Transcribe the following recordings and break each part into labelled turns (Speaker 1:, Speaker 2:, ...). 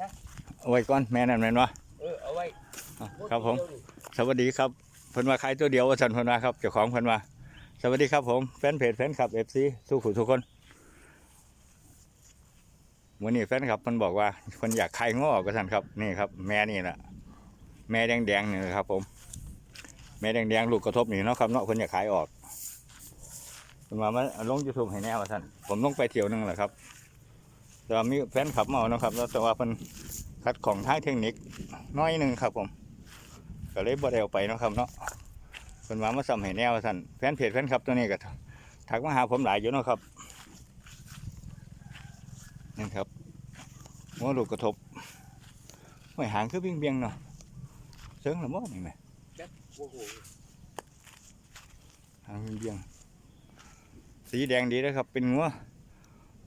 Speaker 1: ซะ
Speaker 2: เอาไว้ก่อนแม่นั่นแม่นวะ
Speaker 1: เออเอาไว้
Speaker 2: อะครับผม สวัสดีครับเพิ่นมาขายตัวเดียวว่าสันเพิ่นมาครับเจ้าของเพิ่นมาสวัสดีครับผมแฟนเพจแฟนคลับเอฟซีสู้ขู่ทุกคนวันนี้แฟนคลับเพิ่นบอกว่าเพิ่นอยากขายง้อก็สันครับนี่ครับ แม่นี่แหละแม่แดงๆนี่นะครับ ผม แม่แดงๆลูกกระทบนี่เนาะครับเนาะเพิ่นอยากขายออกเพิ่นมามาลงยูทูบให้แน่ว่าสันผมลงไปเที่ยวหนึงแหละครับ แต่ว่ามีแฟนคลับมาเอานะครับแล้วแต่ว่าเพิ่นคัดของทางเทคนิคน้อยหนึงครับผมก็เลยบ่ได้เอาไปนะครับเนาะเพิ่นว่ามาซ้ำให้แนวว่าซั่นแฟนเพจแฟนคลับตัวนี้ก็ทักมาหาผมหลายอยู่นะครับนี่ครับหัวลูกกระทบห้อยหางคือเบี้ยงๆเนาะเสิงละบ่นี่แหม
Speaker 1: โอ้โห
Speaker 2: หางเบี้ยงสีแดงดีนะครับเป็นงัว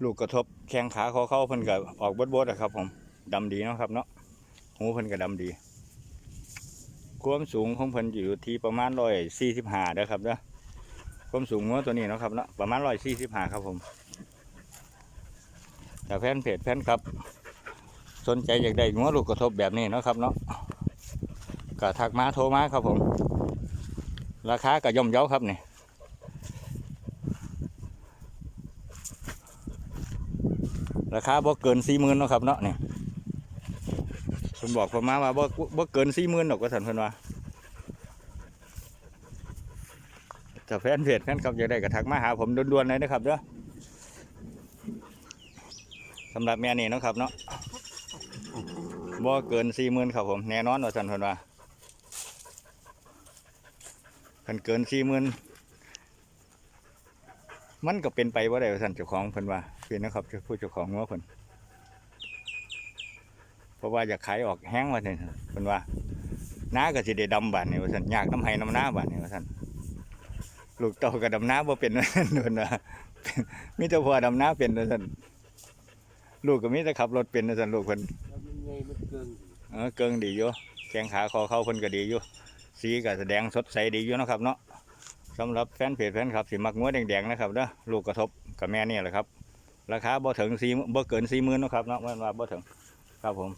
Speaker 2: ลูกกระทบแข้งขาคอเข้าเพิ่นก็ออกบดๆอะครับ ผมดำดีเนาะครับเนาะหูเพิ่นก็ดำดีความสูงของเพิ่นอยู่ที่ประมาณร้อยสี่สิบห้าเด้อครับเด้อความสูงงัวตัวนี้เนาะครับเนาะประมาณร้อยสี่สิบห้าครับผมแต่แฟนเพจแฟนครับ สนใจอยากได้งัวลูกกระทบแบบนี้เนาะครับเนาะก็ทักมาโทรมาครับผม ราคาก็ย่อมเยาครับเนี่ย ราคาบ่เกินสี่หมื่นเนาะครับเนาะเนี่เพิ่นบอกผมมาว่าบ่บ่เกินสี่หมื่นดอกก็สันเพิ่นว่าถ้าแฟนเพจแฟนคลับอยากได้ก็ทักมาหาผมด่วนๆเลยนะครับเด้อสำหรับแม่นี่นะครับเนาะบ่เกินสี่หมื่นครับผมแน่นอนว่าสันเพิ่นว่าคันเกินสี่หมื่น มันก็เป็นไปบ่าได้สั่นเจ้าของเพิ่นว่าคือนะครับผู้เจ้าของว่าเพิ่นเพราะว่าอยากขายออกแห้งว่าเนี่ยเพิ่นว่าน้าก็สิได้ดำบานนี่ว่าซั่นอยากน้ำให้น้ำหน้าบานนี่ว่าซั่นลูกเต่าก็ดำน้าบ่เป็นว่าซั่นเพิ่นว่ามีแต่พ่อดำน้าเป็นว่าซั่นลูกก็มีแต่ขับรถเป็นว่าซั่นลูกเพิ่น
Speaker 1: เกิน
Speaker 2: เออเกิงดีอยู่แข้งขาคอเข้าเพิ่นก็ดีอยู่สีก็แสดงสดใสดีอยู่นะครับเนาะ สำหรับแฟนเพจแฟนคลับสิมักงัวแดงๆนะครับเด้อลูกกระทบกับแม่นี่แหละครับ ราคาบ่ถึงสี่บ่เกินสี่หมื่นนะครับเนาะว่าว่าบ่ถึงครับผม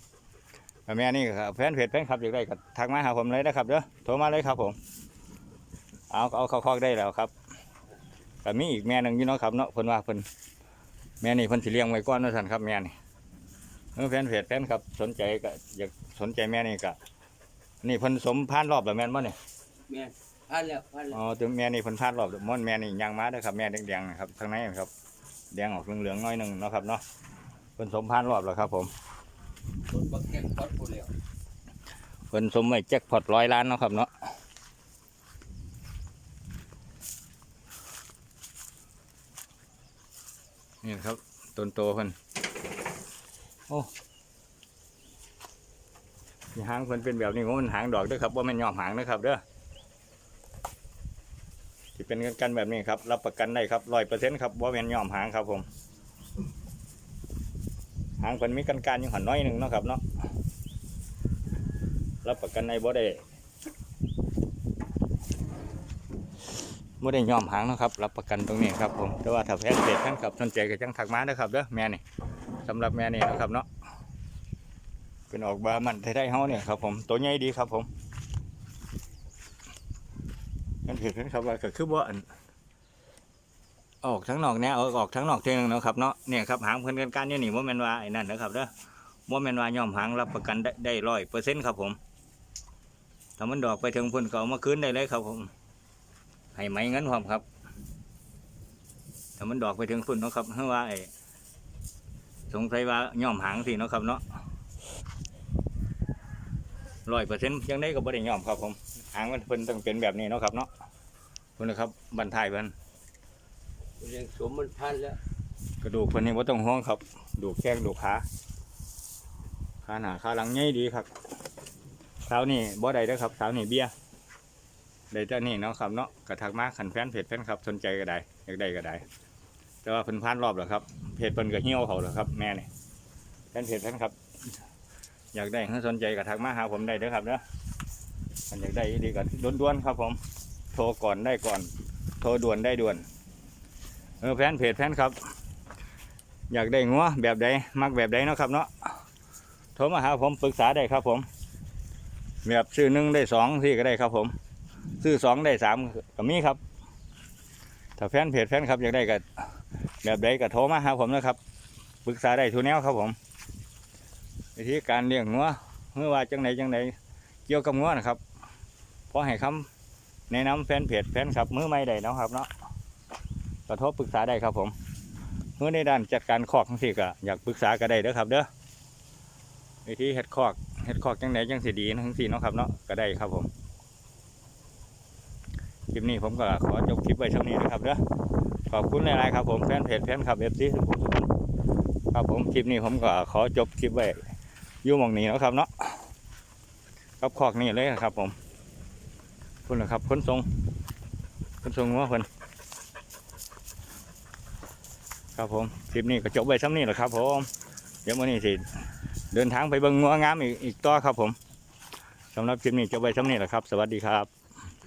Speaker 2: แม่นี่ครับแฟนเพจแฟนคลับอยากได้ก็ทักมาหาผมเลยนะครับเด้อโทรมาเลยครับผม เอาเอาเข้าคอกได้แล้วครับแต่มีอีกแม่หนึ่งอยู่เนาะครับเนาะเพิ่นว่าเพิ่นแม่นี่เพิ่นสิเลี้ยงไว้ก่อนนะท่านครับแม่นี่แฟนเพจแฟนครับสนใจก็อยากสนใจแม่นี่ก็นี่เพิ่นสมพานรอบแล้วแม่นบ่เนี่ย
Speaker 1: แม่ นพันแล้วพันแล้ว
Speaker 2: อ๋อตัวแม่นี่เพิ่นพานรอบม่อนแม่นี่ยางมาเด้อครับแม่แดงๆนะครับทางในครับแดงออกเหลืองๆหน้อยหนึงเนาะครับเนาะเพิ่นสมพานรอบแล้วครับ ผม
Speaker 1: คนบักแก่พัดหมดแล้ว
Speaker 2: เพิ่นสมไว้แจ็คพอตร้อยล้านเนาะครับเนาะนี่ครับต้นโตเพิ่นโอ้ที่หางเพิ่นเป็นแบบนี้ของมันหางดอกเด้วยครับว่ามันยอมหางนะครับเด้อที่ เป็นกันกันแบบนี้ครับรับประกันได้ครับร้อยเปอร์เซ็นต์ครับว่ามันยอมหางครับผมหางเพิ่นมีกันการอยู่หันน้อยหนึ่งเนาะครับเนาะรับประกันในบ่ได้บ่ได้ยอมหางนะครับ รับประกันตรงนี้ครับผมแต่ว่าถ้าแพ้เด็ดท่านครับสนใจก็จังถักมาเด้ครับเด้อแม่นี่สำหรับแม่นี่นะครับเนาะเป็นออกบามันไทยๆเฮาเนี่ยครับผมตัวใหญ่ดีครับผม นั่นคือครับว่าก็คือบ่อันออกทั้งนอกแนวออกทั้งนอกเทียงนะครับเนาะเนี่ยครับหางเพิ่นกันการเนี่ยนี่บ่แมนว่าไอ้นั่นนะครับเด้อบ่าแมนว่ายอมหางรับประกันได้ได้ร้อยเปอร์เซ็นต์ครับผมถ้ามันดอกไปถึงพุ่นก็เอามาคืนได้เลยครับผมให้ไหมเงินความครับถ้ามันดอกไปถึงพุ่นเนาะครับเพราะว่าไอ้สงสัยว่าย่อมหางสิเนาะครับเนาะ ร้อยเปอร์เซ็นต์ยังได้ก็บ่ได้ย่อมครับผมหางมันเพิ่นต้องเป็นแบบนี้เนาะครับเนาะพุ่นนะครับบันทายเพิ่น
Speaker 1: มันยังสมมันพันแล้ว
Speaker 2: กระดูกเพิ่นนี่บ่ต้องห่วงครับดูกแข้งดูกขาขาหน้าขาหลังใหญ่ดีครับเท้านี่บ่ได้เด้อครับเท้านี่เบี้ยได้แต่นี่เนาะครับเนาะกระทักมาขันแฟนเพจแฟนครับสนใจก็ได้อยากได้ก็ได้ แต่ว่าเพิ่นผ่านรอบแล้วครับเพจเพิ่นก็เหี่ยวเขาแล้วครับแม่นี่แฟนเพจแฟนครับ อยากได้ถ้าสนใจก็ทักมาหาผมได้เด้อครับเด้อมันอยากได้ดีก็ด่วนๆครับผม โทรก่อนได้ก่อน โทรด่วนได้ด่วน เออแฟนเพจแฟนครับ อยากได้งัวแบบใดมักแบบใดเนาะครับเนาะโทโทรมาหาผมปรึกษาได้ครับผม แบบซื้อหนึ่งได้สองที่ก็ได้ครับผม ซื้อสองได้สามก็มีครับ ถ้าแฟนเพจแฟนครับอยากได้ก็แบบใดก็โทรมาหาผมนะครับ ปรึกษาได้ทุกแนวครับผม วิธีการเลี้ยงงัวเมื่อว่าจังไหนจังไหนเกี่ยวกับงัวนะครับพอให้คำแนะนำแฟนเพจแฟนครับมือไม่ได้นะครับเนาะก็โทรปรึกษาได้ครับผมเมื่อในด้านจัดการคอกทั้งสี่ก็อยากปรึกษาก็ได้เด้อครับ เด้อวิธีเฮ็ดคอกเฮ็ดคอกจังไหนจังสิดีทั้งสี่เนาะครับเนาะก็ได้ครับผมคลิปนี้ผมก็ขอจบคลิปไว้เท่านี้นะครับเด้อขอบคุณหลายๆครับผมแฟนเพจแฟนคลับเอฟซีทุกคนครับผมคลิปนี้ผมก็ขอจบคลิปไว้ อยู่หมองนี้แล้วครับเนาะกับขอกนี่เลยนะครับ ผมคุณนะครับคนทรงคนทรงว่าคนครับผมคลิปนี้ก็จบไว้เท่านี้แหละครับ ผม เดี๋ยววันนี้สิเดินทางไปเบิ่งงัวงามอีกอีกต่อครับ ผมสำหรับคลิปนี้จบไว้เท่านี้แหละครับ สวัสดีครับ